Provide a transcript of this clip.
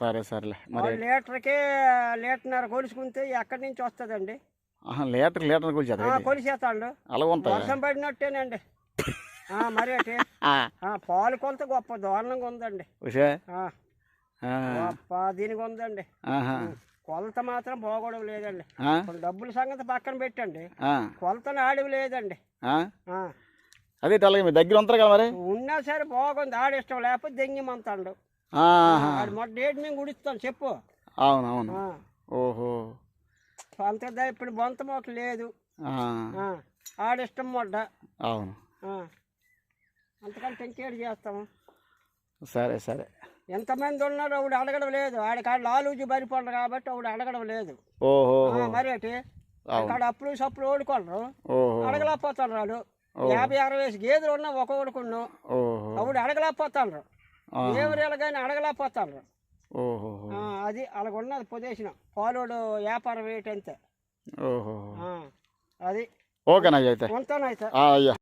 సరే సరేలే. మరి లీటర్కి లీటర్న్నర కొలుసుకుంటే ఎక్కడి నుంచి వస్తుందండి? లీటర్ లీటర్ అది కొలిసేస్తాడు. అలాగ ఉంటాయి? వర్షం పడినట్టేనండి. ఆ, మరి ఏంటి? ఆ, పాలు కొలత గొప్ప దారుణంగా ఉందండి. గొప్ప దీనికి ఉందండి. కొలత మాత్రం బాగోడం లేదండి. డబ్బుల సంగతి పక్కన పెట్టండి. కొలతను ఆడివి లేదండి. అదే అలాగే మీ దగ్గర ఉంటారు కదా మరి? ఉన్నా సరే బాగుంది. ఆడిష్టం లేకపోతే దెంగిమంతాడు. మొట్ట డేట్ మేము గుడిస్తాను చెప్పు. అవును అవును ఆ, ఓహో. అంత ఇప్పుడు బొంత మొక్క లేదు. ఆడిష్టం మొడ్డ అవును. అంతకంటే ఇంకేడు చేస్తాము? సరే సరే. ఎంతమంది ఉన్నారో ఆవిడ అడగడం లేదు. ఆడికాడ లాలూజీ బరిపడ్డ కాబట్టి ఆవిడ అడగడం లేదు. ఓహో. మరేటి ఆడ అప్పులు సప్పులు ఓడుకోండ్రు ఓహో. అడగలేకపోతాను రాడు యాభై అరవై వేసి గేదెలు ఉన్నా ఒక్కొక్కడుకున్నాం. ఓహో. ఆవిడ అడగలేకపోతాను ఆ. ఏవరేలు కానీ అడగలేకపోతాను ఓహో. అది అలాగ ఉన్నది పొదేసిన పాలోడు వ్యాపారం ఏంటంతే ఓహో. అది. ఓకేనా అయితే. ఉంటానైతే అయ్యా.